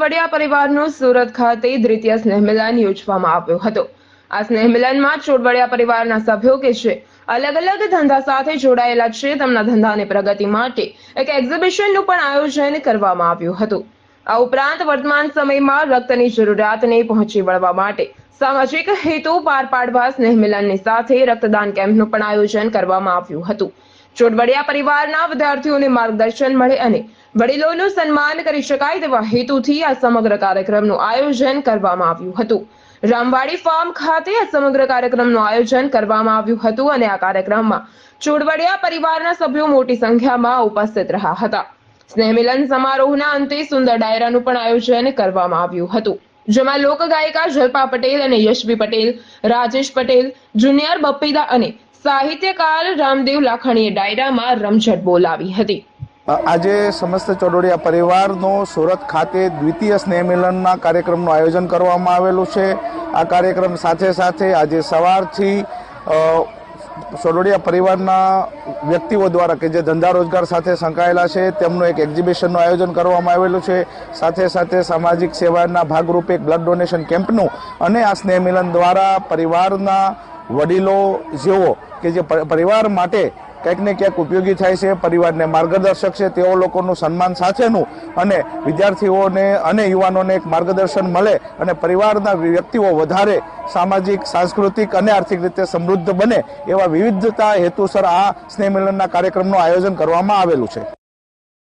વડિયા પરિવારનો સુરત ખાતે દ્વિતીય સ્નેહમિલન યોજવામાં આવ્યો હતો. આ સ્નેહમિલનમાં ચોડવડિયા પરિવારના સભ્યો કે છે અલગ અલગ ધંધા સાથે જોડાયેલા છે, તેમના ધંધાની પ્રગતિ માટે એક એક્ઝિબિશનનું પણ આયોજન કરવામાં આવ્યું હતું. આ ઉપરાંત વર્તમાન સમયમાં રક્તની જરૂરિયાતને પહોંચી વળવા માટે સામાજિક હેતુ પાર પાડવા સ્નેહમિલનની સાથે રક્તદાન કેમ્પનું પણ આયોજન કરવામાં આવ્યું હતું. ચોડવડિયા પરિવારના વિદ્યાર્થીઓને માર્ગદર્શન મળે અને વડીલોનું સન્માન કરી શકાય તેવા હેતુથી આ સમગ્ર કાર્યક્રમનું આયોજન કરવામાં આવ્યું હતું. રામવાડી ફાર્મ ખાતે આ સમગ્ર કાર્યક્રમનું આયોજન કરવામાં આવ્યું હતું અને આ કાર્યક્રમમાં ચોડવડિયા પરિવારના સભ્યો મોટી સંખ્યામાં ઉપસ્થિત રહ્યા હતા. સ્નેહમિલન સમારોહના અંતે સુંદર ડાયરાનું પણ આયોજન કરવામાં આવ્યું હતું, જેમાં લોકગાયિકા જલ્પા પટેલ અને યશવી પટેલ, રાજેશ પટેલ, જુનિયર બપ્પીદા અને સાહિત્યકાર રામદેવ લાખાણીએ ડાયરામાં રમઝટ બોલાવી હતી. આજે સમસ્ત ચોડોડિયા પરિવારનો સુરત ખાતે દ્વિતીય સ્નેહ મિલનના કાર્યક્રમનું આયોજન કરવામાં આવેલું છે. આ કાર્યક્રમ સાથે સાથે આજે સવારથી સોડોડિયા પરિવારના વ્યક્તિઓ દ્વારા કે જે ધંધા રોજગાર સાથે સંકળાયેલા છે, તેમનું એક એક્ઝિબિશનનું આયોજન કરવામાં આવેલું છે. સાથે સાથે સામાજિક સેવાના ભાગરૂપે એક બ્લડ ડોનેશન કેમ્પનું અને આ સ્નેહ મિલન દ્વારા પરિવારના વડીલો, જેઓ કે જે પરિવાર માટે કંઈક ને ક્યાંક ઉપયોગી થાય છે, પરિવારને માર્ગદર્શક છે, તેઓ લોકોનું સન્માન સાથેનું અને વિદ્યાર્થીઓને અને યુવાનોને એક માર્ગદર્શન મળે અને પરિવારના વ્યક્તિઓ વધારે સામાજિક, સાંસ્કૃતિક અને આર્થિક રીતે સમૃદ્ધ બને એવા વિવિધતા હેતુસર આ સ્નેહ મિલનના કાર્યક્રમનું આયોજન કરવામાં આવેલું છે.